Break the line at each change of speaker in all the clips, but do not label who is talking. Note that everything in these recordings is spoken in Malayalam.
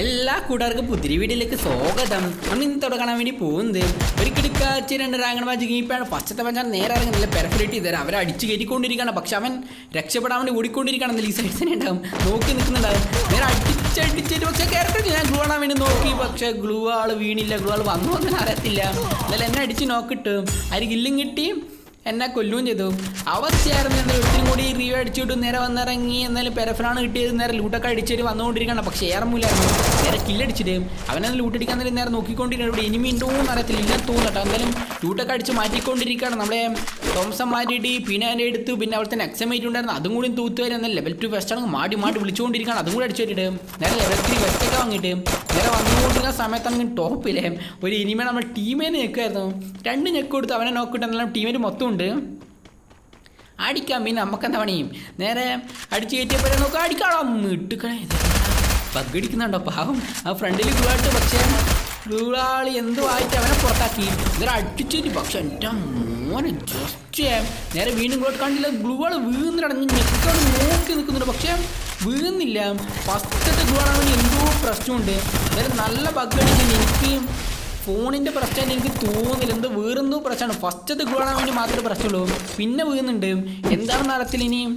എല്ലാ കൂട്ടുകാർക്കും പുതിരി വീട്ടിലേക്ക് സ്വാഗതം. നമ്മൾ ഇന്ന് തുടങ്ങാൻ വേണ്ടി പോകുന്നത് ഒരു കിടക്കാച്ച് രണ്ട് റാങ്കൺ മാച്ച് ഗെയിപ്പാണ് ഫസ്റ്റത്തെ പഞ്ചാൻ നേരെ ഇറങ്ങുന്നില്ല പെരഫിലിറ്റി ചെയ്തരാം അവരെ അടിച്ച് കയറ്റിക്കൊണ്ടിരിക്കുകയാണ്. പക്ഷെ അവൻ രക്ഷപ്പെടാൻ വേണ്ടി ഓടിക്കൊണ്ടിരിക്കുകയാണെന്നില്ല ഈ സൈഡ് തന്നെ ഉണ്ടാവും. നോക്കി നിൽക്കുന്നുണ്ടാവും നേരെ അടിച്ചടിച്ചിട്ട് പക്ഷെ ക്യാരക്ടർ ഞാൻ ഗ്ലൂ ആണാൻ വേണ്ടി നോക്കി. പക്ഷേ ഗ്ലൂ ആൾ വീണില്ല. ഗ്ലൂ ആൾ വന്നു വന്നാൽ അറിയത്തില്ല. എന്നാലും എന്നെ അടിച്ച് നോക്കിട്ട് അതിൽ കില്ലും കിട്ടി. എന്നെ കൊല്ലുകയും ചെയ്തു. അവസ്ഥയായിരുന്നു എന്നാൽ ഒത്തിരി കൂടി റിവ്യൂ അടിച്ചിട്ട് നേരെ വന്നിറങ്ങി എന്നാലും പെരഫറാണ് കിട്ടിയത്. നേരെ ലൂട്ടൊക്കെ അടിച്ചിട്ട് വന്നുകൊണ്ടിരിക്കണം പക്ഷേ ഏറമൂലായിരുന്നു നേരെ കില്ലടിച്ചിട്ട് അവനെ ലൂട്ടടിക്കാൻ നേരം നേരെ നോക്കിക്കൊണ്ടിരിക്കണം ഇവിടെ ഇനിമി ഉണ്ടോ എന്ന് അറിയത്തില്ല. ഇല്ല തോന്നട്ടോ എന്തായാലും ലൂട്ടൊക്കെ അടിച്ച് മാറ്റിക്കൊണ്ടിരിക്കുകയാണ്. നമ്മളെ തോംസം മാറ്റിയിട്ട് പിന്നെ എടുത്തു പിന്നെ അവിടെ തന്നെ എക്സമേറ്റ് ഉണ്ടായിരുന്നു അതും കൂടി തൂത്തുവരെ എന്നാൽ ലെവൽ ടു വെസ്റ്റ് ആണ് മാടി മാടി വിളിച്ചുകൊണ്ടിരിക്കുകയാണ്. അതും കൂടി അടിച്ചു നേരെ ലെവൽ ത്രീ വെസ്റ്റൊക്കെ വാങ്ങിയിട്ട് നേരെ സമയത്ത് അങ്ങ് ടോപ്പില്ലേ ഒരു ഇനിമേ നമ്മൾ ടീമേനെ ഞെക്കുമായിരുന്നു രണ്ട് ഞെക്ക് കൊടുത്ത് അവനെ നോക്കിയിട്ട് എന്നാലും ടീമിന് മൊത്തം ഉണ്ട് അടിക്കാം പിന്നെ നമുക്കെന്താ പണിയും നേരെ അടിച്ച് കയറ്റിയപ്പോഴേ നോക്കാം അടിക്കാളാം ഇട്ടുക്കണേ. പഗടിക്കുന്നുണ്ടോ പാവം. ആ ഫ്രണ്ടിൽ ഗുളായിട്ട് പക്ഷേ ഗുളാളി എന്തോ ആയിട്ട് അവനെ പുറത്താക്കി. നേരെ അടിച്ചിട്ട് പക്ഷെ എന്റെ മോനെ ജസ്റ്റ് നേരെ വീണ്ടും ഇങ്ങോട്ട് കണ്ടില്ല ഗ്ലൂവാൾ വീന്നിടങ്ങി ഞെക്കോട് നോക്കി നിൽക്കുന്നുണ്ട്. പക്ഷേ വീഴുന്നില്ല ഫസ്റ്റത്തെ എന്തോ പ്രശ്നമുണ്ട്. അതായത് നല്ല പഗടിക്കുന്നു എനിക്ക് ഫോണിന്റെ പ്രശ്നം എനിക്ക് തോന്നുന്നില്ല. എന്ത് വേറെന്തോ പ്രശ്നമാണ്. ഫസ്റ്റ് ഫസ്റ്റത്തെ ഗോളാൻ വേണ്ടി മാത്രമേ പ്രശ്നമുള്ളൂ. പിന്നെ വീഴുന്നുണ്ട്. എന്താണെന്ന് അറിയത്തില്ല ഇനിയും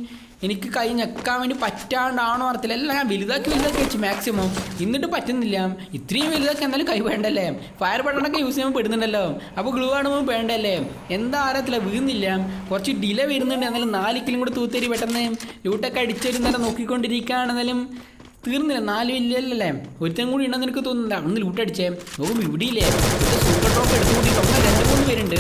എനിക്ക് കൈ ഞെക്കാൻ വേണ്ടി പറ്റാണ്ടാണോ അറിയത്തില്ല എല്ലാം ഞാൻ വലുതാക്കി വലുതാക്കി വെച്ച് മാക്സിമം എന്നിട്ട് പറ്റുന്നില്ല. ഇത്രയും വലുതാക്കി എന്നാലും കൈ വേണ്ടല്ലേ? ഫയർ ബട്ടണൊക്കെ യൂസ് ചെയ്യുമ്പോൾ പെടുന്നുണ്ടല്ലോ. അപ്പോൾ ഗ്ലൂ ആണുമ്പോൾ വേണ്ടല്ലേ? എന്താ അറിയത്തില്ല വീഴുന്നില്ല. കുറച്ച് ഡിലേ വരുന്നുണ്ട്. എന്നാലും നാല് കിലും കൂടെ തൂത്തേരി പെട്ടെന്ന്. ലൂട്ടൊക്കെ അടിച്ചു അടിച്ചൊരു നോക്കിക്കൊണ്ടിരിക്കുകയാണെന്നാലും തീർന്നില്ല. നാല് ഇല്ലല്ലേ? ഒരുത്തൻ കൂടി ഉണ്ടെന്ന് എനിക്ക് തോന്നുന്നില്ല. ലൂട്ട് ലൂട്ടടിച്ചേ നോക്കുമ്പോൾ ഇവിടെയില്ലേ? Super drop എടുത്തുകൂടി. അവിടെ രണ്ട് മൂന്ന് പേരുണ്ട്.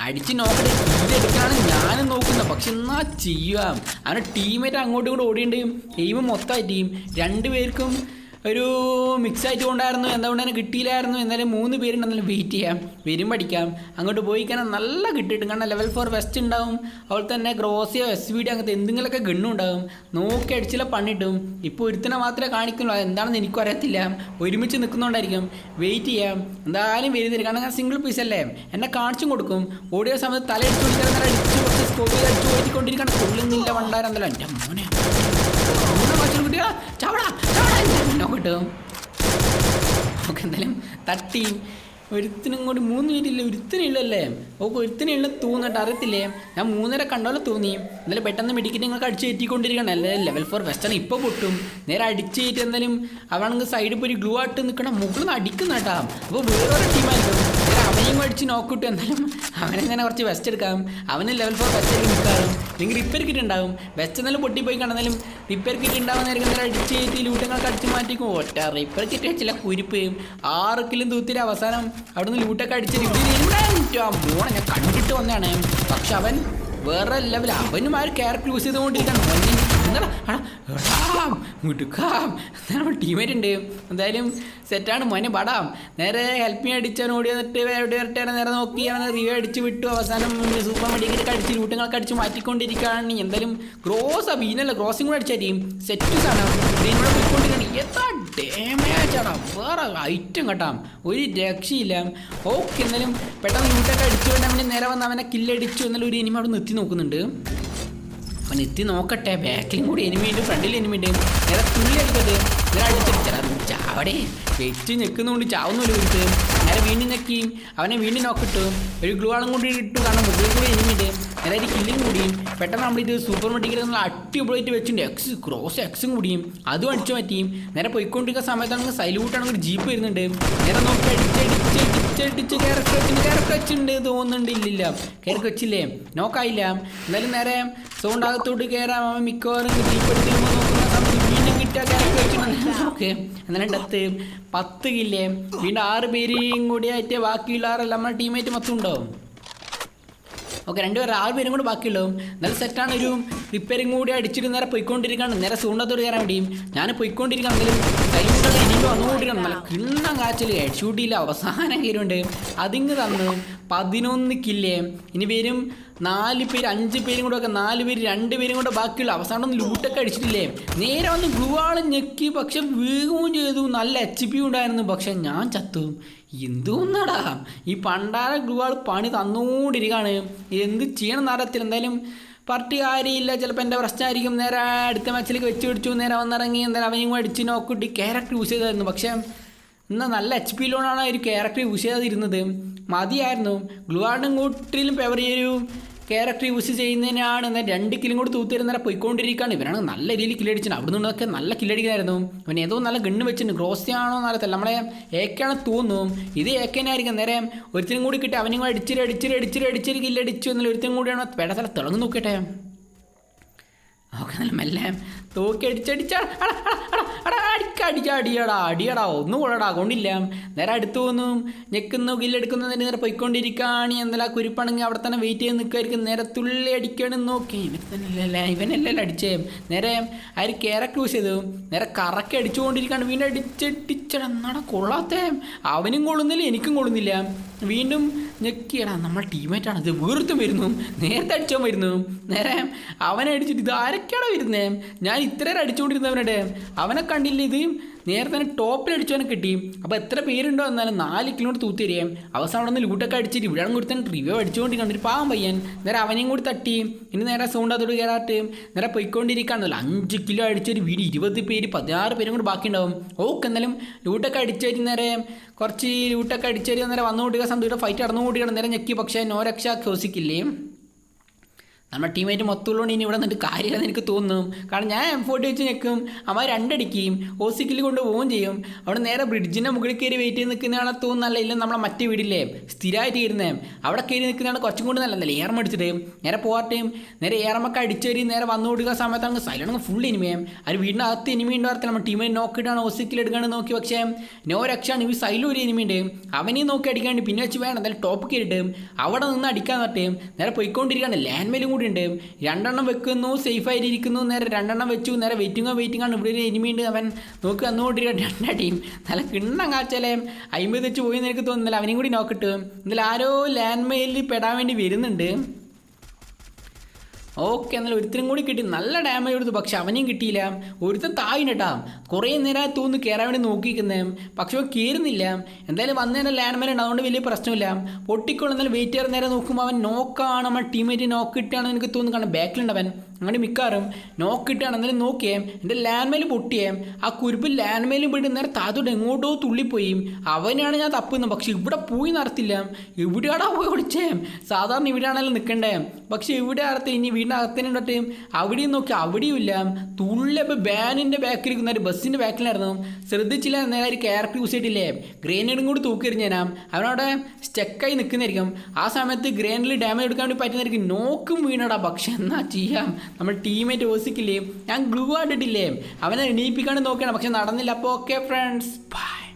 അടിച്ച് നോക്കട്ടെ ഇത് എടുക്കാണ് ഞാനും നോക്കുന്നത്. പക്ഷെ എന്നാ ചെയ്യാം? അവന്റെ ടീമേറ്റ് അങ്ങോട്ടും ഇങ്ങോട്ടും ഓടിയുണ്ട് എയിം മൊത്തമായി ടീം രണ്ടുപേർക്കും ഒരു മിക്സ് ആയിട്ട് കൊണ്ടായിരുന്നു എന്തുകൊണ്ട് തന്നെ കിട്ടിയില്ലായിരുന്നു. എന്നാലും മൂന്ന് പേരുണ്ടെന്നാലും വെയിറ്റ് ചെയ്യാം. വരും പഠിക്കാം. അങ്ങോട്ട് പോയി കഴിഞ്ഞാൽ നല്ല കിട്ടിയിട്ടും കാരണം ലെവൽ ഫോർ വെസ്റ്റ് ഉണ്ടാവും. അതുപോലെ തന്നെ ഗ്രോസിയോ എസ് വി ഡി അങ്ങനത്തെ എന്തെങ്കിലുമൊക്കെ ഗണ്ണും ഉണ്ടാവും. നോക്കി അടിച്ചില്ല പണിട്ടും ഇപ്പോൾ ഒരുത്തിനെ മാത്രമേ കാണിക്കുള്ളൂ. എന്താണെന്ന് എനിക്കും അറിയത്തില്ല. ഒരുമിച്ച് നിൽക്കുന്നതുകൊണ്ടായിരിക്കും വെയിറ്റ് ചെയ്യാം. എന്തായാലും വരുന്നില്ല കാരണം ഞാൻ സിംഗിൾ പീസ് അല്ലേ? എന്നെ കാണിച്ചും കൊടുക്കും. ഓടിയ സമയത്ത് തല അടിച്ചു കൊടുക്കാൻ അടിച്ച് കുറച്ച് സ്കോപ്പ് ചെയ്ത് അടിച്ചു പോയിക്കൊണ്ടിരിക്കണം കൊള്ളുന്നില്ല വണ്ടാരെന്നല്ല എന്റെ മോനെ. ചവടാ ചവടാ. നോക്കട്ടോ നമുക്ക് എന്തായാലും തട്ടി. ഒരുത്തിനും കൂടി മൂന്ന് പേരില്ല? ഒരുത്തിനുള്ളല്ലേ ഓക്ക് ഒരുത്തിനുള്ള തോന്നിട്ട് അറിയത്തില്ലേ? ഞാൻ മൂന്നര കണ്ടോലെ തോന്നി. എന്നാലും പെട്ടെന്ന് മെഡിക്കറ്റ് നിങ്ങൾക്ക് അടിച്ച് കയറ്റിക്കൊണ്ടിരിക്കണം അല്ലേ ലെവൽ ഫോർ വെസ്റ്റേൺ ഇപ്പോൾ പൊട്ടും. നേരെ അടിച്ച് കയറ്റി എന്തായാലും അവണെങ്കിൽ സൈഡിൽ പോയി ഗ്ലൂ ആയിട്ട് നിൽക്കണം മുകളിൽ നിന്ന് അടിക്കുന്ന കേട്ടാ. അപ്പോൾ വേറൊരു ടീമായിരിക്കും അവനെയും അടിച്ച് നോക്കിട്ട് എന്നാലും അവനെങ്ങനെ കുറച്ച് വെസ്റ്റ് എടുക്കാം അവന് ലെവൽ ഫോർ വെസ്റ്റ് നിൽക്കാറും നിങ്ങൾ റിപ്പയർ കിറ്റ് ഉണ്ടാവും വെസ്റ്റ് എന്നാലും പൊട്ടിപ്പോയി കണ്ടാലും റിപ്പയർ കിറ്റ് ഉണ്ടാവുന്നതായിരിക്കും നേരെ അടിച്ച് കയറ്റി ലൂട്ടങ്ങൾക്ക് അടിച്ച് മാറ്റിക്കും. ഒറ്റ റിപ്പർ കിറ്റ് ചില കുരിപ്പ്. ആറ് കിലും തൂത്തിരി അവസാനം അവിടുന്ന് ലൂട്ടൊക്കെ അടിച്ച് മോനെ ഞാൻ കണ്ടിട്ട് വന്നതാണ്. പക്ഷെ അവൻ വേറെ ലെവൽ അവനും ആ ഒരു ക്യാരക്ടർ യൂസ് ചെയ്തുകൊണ്ടിരിക്കണം ടീമേറ്റ് ഉണ്ട്. എന്തായാലും സെറ്റാണ് മോനെ പടാം. നേരെ ഹെൽപ്പ് ചെയ്യാൻ അടിച്ചവൻ ഓടി വന്നിട്ട് എവിടെ വരട്ടെ നേരെ നോക്കി. അവനെ റിവ്യൂ അടിച്ച് വിട്ടു. അവസാനം സൂപ്പർ മെഡിക്കലൊക്കെ അടിച്ച് ലൂട്ടുകളൊക്കെ അടിച്ച് മാറ്റിക്കൊണ്ടിരിക്കുകയാണ്. എന്തായാലും ക്രോസ് ആ വീനല്ല ക്രോസിംഗ് കൂടെ അടിച്ചാൽ ടീം സെറ്റ്സ് ആണ് ഇതിനോട് പോയിക്കൊണ്ടിരിക്കുകയാണ്. എന്താ ഡാമേജ് വേറെ ഐറ്റം കേട്ടാം. ഒരു രക്ഷയില്ല. ഓക്കെ എന്നാലും പെട്ടെന്ന് ലൂട്ടൊക്കെ അടിച്ചു വേണ്ട അവന്റെ നേരെ വന്ന് അവനെ കില്ലടിച്ചു എന്നാലും ഒരു ഇനിമ അവിടെ നിർത്തി നോക്കുന്നുണ്ട്. അവൻ എത്തി നോക്കട്ടെ. ബാക്കിലും കൂടി എനിമിയുണ്ട് ഫ്രണ്ടിൽ എനിമിയുണ്ട് നേരെ തുള്ളി അടിക്കട്ടെ നേരെ അടിച്ചിട്ട് ചാവടെ വെച്ച് നിൽക്കുന്നതുകൊണ്ട് ചാവുന്നില്ല കൊടുത്ത് നേരെ വീണ്ടും ഞെക്കി. അവനെ വീണ്ടും നോക്കിട്ടു ഒരു ഗ്ലൂ ആളും കൂടി ഇട്ടു. കാരണം മുകളിൽ കൂടി എനിമിയുണ്ട് നേരെ കില്ലിങ് കില്ലും കൂടിയും പെട്ടെന്ന് നമ്മളിത് സൂപ്പർ മെഡിക്കൽ നമ്മൾ അടിപൊളിയായിട്ട് വെച്ചിട്ടുണ്ട്. എക്സ് ക്രോസ് എക്സും കൂടിയും. അതും അടിച്ചു മാറ്റിയും. നേരെ പോയിക്കൊണ്ടിരിക്കുന്ന സമയത്താണെങ്കിൽ സൈലൂട്ടാണെങ്കിൽ ഒരു ജീപ്പ് വരുന്നുണ്ട്. നേരെ നോക്കി അടിച്ച് അടിച്ച് അടിച്ച് കയറി വെച്ചിട്ടുണ്ട് കയറി വെച്ചിട്ടുണ്ട് തോന്നുന്നുണ്ട് ഇല്ലില്ല കയറി വെച്ചില്ലേ നോക്കായില്ല. എന്നാലും നേരെ സൗണ്ട് അകത്തോട്ട് കയറാം. അവൻ മിക്കവാറും ജീപ്പ് എടുത്തിരുമ്പോൾ നോക്കുന്ന സമയത്ത് വീണ്ടും കിട്ടിയ കയറി വെച്ചിട്ടുണ്ട് ഓക്കെ. എന്നാലും ഡെത്ത് പത്ത് കില്ലേ വീണ്ടും ആറ് പേരെയും കൂടി ആയിട്ട് ബാക്കിയുള്ള ആറെല്ലാം. നമ്മുടെ ടീമേറ്റ് മൊത്തം ഉണ്ടാവും ഓക്കെ രണ്ടുപേരും ആറ് പേരും കൂടെ ബാക്കിയുള്ളൂ. നല്ല സെറ്റാണ് ഒരു റിപ്പയറിങ് കൂടി അടിച്ചിട്ട് നേരെ പോയിക്കൊണ്ടിരിക്കുകയാണ്. നേരെ സൂണ്ടത്തോട് കയറാൻ വേണ്ടിയും. ഞാൻ പോയിക്കൊണ്ടിരിക്കുകയാണെങ്കിലും നല്ല കിണ്ണം കാച്ചിൽ ഹെഡ് ചെയ്യില്ല അവസാനം കയറുണ്ട് അതിങ്ങ് തന്നു പതിനൊന്ന് കില്ലേ. ഇനി പേരും നാല് പേര് അഞ്ച് പേരും കൂടെ ഒക്കെ നാല് പേര് രണ്ട് പേരും കൂടെ ബാക്കിയുള്ള അവസാനം ലൂട്ടൊക്കെ അടിച്ചിട്ടില്ലേ. നേരെ വന്ന് ഗ്ലൂ ഞെക്കി പക്ഷെ വീഴുകയും ചെയ്തു. നല്ല എച്ച് പി ഉണ്ടായിരുന്നു. പക്ഷെ ഞാൻ ചത്തു. എന്തോന്നാടാ ഈ പണ്ടാര ഗ്ലൂ പണി തന്നുകൊണ്ടിരിക്കുകയാണ് എന്ത് ചെയ്യണം നടത്തില്ല എന്തായാലും പാർട്ടി കാര്യമില്ല. ചിലപ്പോൾ എന്റെ പ്രശ്നമായിരിക്കും. നേരെ അടുത്ത മാച്ചിലേക്ക് വെച്ച് പിടിച്ചു. നേരെ വന്നിറങ്ങി. നേരെ അവനും അടിച്ച് നോക്കിട്ട് ക്യാരക്ടർ യൂസ് ചെയ്തായിരുന്നു. പക്ഷേ എന്നാൽ നല്ല എച്ച് പി ലോണാണ് ഒരു ക്യാരക്ടർ യൂസ് ചെയ്യാതിരുന്നത്. മതിയായിരുന്നു. ഗ്ലുവാർഡും കൂട്ടിലും പേവർ ചെയ്യൊരു ക്യാരക്ടർ യൂസ് ചെയ്യുന്നതിനാണ് എന്നാൽ രണ്ട് കിലും കൂടി തൂത്തിരുന്നേരം പോയിക്കൊണ്ടിരിക്കുകയാണ്. ഇവനാണ് നല്ല രീതിയിൽ കില്ലടിച്ചത് അവിടെ നിന്നൊക്കെ നല്ല കില്ലടിക്കായിരുന്നു അവൻ ഏതോ നല്ല ഗണ്ണ് വെച്ചിട്ടുണ്ട്. ഗ്രോസ് ആണോ എന്നറിയത്തില്ല. നമ്മളെ ഏക്കാണ് തോന്നും ഇത് ഏക്കനായിരിക്കും നേരെ ഒരുത്തിനും കൂടി കിട്ടി. അവനും കൂടി അടിച്ചിരി അടിച്ചിരി അടിച്ചിരി അടിച്ചിരി കില്ലടിച്ചു എന്നാൽ ഒരുത്തിനും കൂടിയാണ്. പെടത്തല തിളങ്ങി നോക്കട്ടെ ഓക്കെ നല്ല മെല്ലെ. തൂക്കി അടിച്ചടിച്ചാ അടിയടാ ഒന്നും കൂടടാ കൊണ്ടില്ല. നേരെ അടുത്തു പോന്നു ഞെക്കുന്നു ഗില്ലെടുക്കുന്ന നേരെ പോയിക്കൊണ്ടിരിക്കുകയാണ് എന്നല്ല കുരിപ്പാണെങ്കിൽ അവിടെ തന്നെ വെയിറ്റ് ചെയ്ത് നിൽക്കുമായിരിക്കും നേരെ തുള്ളി അടിക്കണം. നോക്കി. ഇവൻ തന്നെയല്ലേ ഇവനല്ലല്ലോ അടിച്ചേ? നേരെ ആര് കേരക്ക് യൂസ് ചെയ്തു. നേരെ കറക്കി അടിച്ചുകൊണ്ടിരിക്കുകയാണ്. വീണ്ടും അടിച്ചടിച്ചടാ കൊള്ളാത്തേ. അവനും കൊള്ളുന്നില്ല എനിക്കും കൊള്ളുന്നില്ല. വീണ്ടും ഞെക്കിയടാ. നമ്മൾ ടീമേറ്റാണ് ഇത് വീർത്തും വരുന്നു നേരത്തെ അടിച്ചോ വരുന്നു നേരെ അവനെ അടിച്ചിട്ട് ഇത് ആരൊക്കെയാണ് വരുന്നേ? ഞാൻ ഇത്രയേറെ അടിച്ചുകൊണ്ടിരുന്നവനുടെ അവനെ കണ്ടില്ല ഇത്? നേരെ തന്നെ ടോപ്പിൽ അടിച്ചവനെ കിട്ടി. അപ്പോൾ എത്ര പേരുണ്ടോ എന്നാലും നാല് കിലോമീറ്റർ തൂത്തി തരികയും അവസാനം അവിടെ നിന്ന് ലൂട്ടൊക്കെ അടിച്ചിട്ട് ഇവിടെ കൊടുത്ത് റിവ്യൂ അടിച്ചുകൊണ്ടിരിക്കണം ഒരു പാവം പയ്യൻ. നേരെ അവനെയും കൂടി തട്ടി. ഇനി നേരെ സൗണ്ട് അതോട് കയറാട്ട് നേരെ പോയിക്കൊണ്ടിരിക്കുകയാണല്ലോ അഞ്ച് കിലോ അടിച്ചൊരു വീട്. ഇരുപത് പേര് പതിനാറ് പേരും കൂടി ബാക്കിയുണ്ടാവും. ഓക്കെ എന്നാലും ലൂട്ടൊക്കെ അടിച്ചേരി നേരെ കുറച്ച് ലൂട്ടൊക്കെ അടിച്ചേരി നേരെ വന്നുകൊണ്ടിരിക്കുക സന്തോഷം ഫൈറ്റ് നടന്നുകൊണ്ടിരിക്കണം നേരെ ഞെക്കി. പക്ഷേ നോ രക്ഷ ഘോഷിക്കില്ലേ? നമ്മുടെ ടീമേറ്റ് മൊത്തമുള്ളതുകൊണ്ട് ഇനി ഇവിടെ നിന്നിട്ട് കാര്യമില്ലെന്ന് എനിക്ക് തോന്നും. കാരണം ഞാൻ എം ഫോർട്ടി വെച്ച് നിൽക്കും അമ്മ രണ്ടടിക്കുകയും ഓസിക്കിൽ കൊണ്ട് പോവുകയും ചെയ്യും. അവിടെ നേരെ ബ്രിഡ്ജിന്റെ മുകളിൽ കയറി വെയിറ്റ് ചെയ്ത് നിൽക്കുന്നതാണ് തോന്നുന്നല്ല ഇല്ല നമ്മളെ മറ്റേ വീടില്ലേ? സ്ഥിരമായിട്ട് ഇരുന്നേ. അവിടെ കയറി നിൽക്കുന്നതാണ് കുറച്ചും കൂടി നല്ലതല്ലേ? ഏറം അടിച്ചിട്ട്. നേരെ പോകട്ടെയും നേരെ ഏറമൊക്കെ അടിച്ചേരി നേരെ വന്നു കൊടുക്കുന്ന സമയത്താണ് സൈലണ്ട് ഫുൾ ഇനിമയും അത് വീടിന്റെ അകത്ത് ഇനിമി ഉണ്ടാകത്തില്ല നമ്മൾ ടീമിനെ നോക്കിയിട്ടാണ് ഓസിക്കിൽ എടുക്കാണ്ട് നോക്കി. പക്ഷേ നോ രക്ഷയാണ് ഈ സൈലും ഒരു ഇനിമിയുണ്ട് അവനെയും നോക്കി അടിക്കാണ്ട്. പിന്നെ വെച്ച് വേണം. എന്തായാലും ടോപ്പ് കയറിയിട്ട്. അവിടെ നിന്ന് അടിക്കാൻ പറ്റേം നേരെ പോയിക്കൊണ്ടിരിക്കുകയാണ്. ലാൻഡ് മേലും കൂടി ഉണ്ട് രണ്ടെണ്ണം വെക്കുന്നു സേഫ് ആയിട്ട് ഇരിക്കുന്നു നേരെ രണ്ടെണ്ണം വെച്ചു നേരെ വെയിറ്റിങ്ങോ വെയിറ്റിംഗ് ആണ്. ഇവിടെ ഒരു എനിമി ഉണ്ട്. അവൻ നോക്കി വന്നുകൊണ്ടിരിക്കുക രണ്ടാ ടീം നല്ല കിണ്ണം കാച്ചാലേ അമ്പത് വെച്ച് പോയി എന്ന് എനിക്ക് തോന്നുന്നില്ല. അവനെയും കൂടി നോക്കിട്ട് എന്നാലും ആരോ ലാൻഡ് മെയിലിൽ പെടാൻ വേണ്ടി വരുന്നുണ്ട്. ഓക്കെ എന്നാൽ ഒരുത്തരും കൂടി കിട്ടി. നല്ല ഡാമേജ് കൊടുത്തു. പക്ഷെ അവനെയും കിട്ടിയില്ല. ഒരുത്തൻ താഴ്ന്നിട്ടാ കുറേ നേരം തോന്നുന്നു കയറാൻ വേണ്ടി നോക്കിക്കുന്നേ പക്ഷെ അവൻ കയറുന്നില്ല എന്തായാലും വന്നതിന്റെ ലാൻഡ് മേലുണ്ട് അതുകൊണ്ട് വലിയ പ്രശ്നമില്ല. പൊട്ടിക്കൊണ്ട് എന്നാലും വെയിറ്റ് ചെയ്യാൻ നേരം നോക്കുമ്പോൾ അവൻ നോക്കാണ് നമ്മൾ ടീമേറ്റ് നോക്കിയിട്ടാണ് എനിക്ക് തോന്നുന്നു. കാരണം ബാക്കിലുണ്ട് അവൻ. അങ്ങനെ മിക്കാറും നോക്കിയിട്ടാണ് നോക്കിയേം എന്റെ ലാൻഡ് മേൽ പൊട്ടിയേ ആ കുരുപ്പ് ലാൻഡ് മേലും പോയിട്ട് നേരെ താത്തോട്ട് എങ്ങോട്ടോ തുള്ളിപ്പോയി. അവനാണ് ഞാൻ തപ്പുന്നത്. പക്ഷെ ഇവിടെ പോയി നടത്തില്ല. ഇവിടെയാടാ പോയി ഒളിച്ചേ? സാധാരണ ഇവിടെയാണല്ലോ നിൽക്കണ്ടേ. പക്ഷെ ഇവിടെ അകത്ത് ഇനി വീടിന്റെ അകത്തിനുണ്ടട്ട് അവിടെയും നോക്കി അവിടെയും ഇല്ല. തുള്ളിയപ്പോൾ ബാനിന്റെ ബാക്കിൽ ഒരു ബസ്സിന്റെ ബാക്കിലായിരുന്നു ശ്രദ്ധിച്ചില്ല നേരെ ഒരു ക്യാരക്ടർ യൂസ് ചെയ്തിട്ടില്ലേ? ഗ്രേനേഡും കൂടി തൂക്കിയെറിഞ്ഞാൽ അവനവിടെ സ്റ്റക്കായി നിൽക്കുന്നതായിരിക്കും. ആ സമയത്ത് ഗ്രേനിൽ ഡാമേജ് എടുക്കാൻ വേണ്ടി പറ്റുന്നതായിരിക്കും. നോക്കും വീണടാ. പക്ഷെ എന്നാ ചെയ്യാം? നമ്മൾ ടീമേറ്റ് ഓസിക്കില്ലേ ഞാൻ ഗ്ലൂ ആയിട്ടില്ലേ അവനെ എണീപ്പിക്കാണ്ട് നോക്കണം പക്ഷെ നടന്നില്ല. അപ്പോൾ ഓക്കെ ഫ്രണ്ട്സ് ബൈ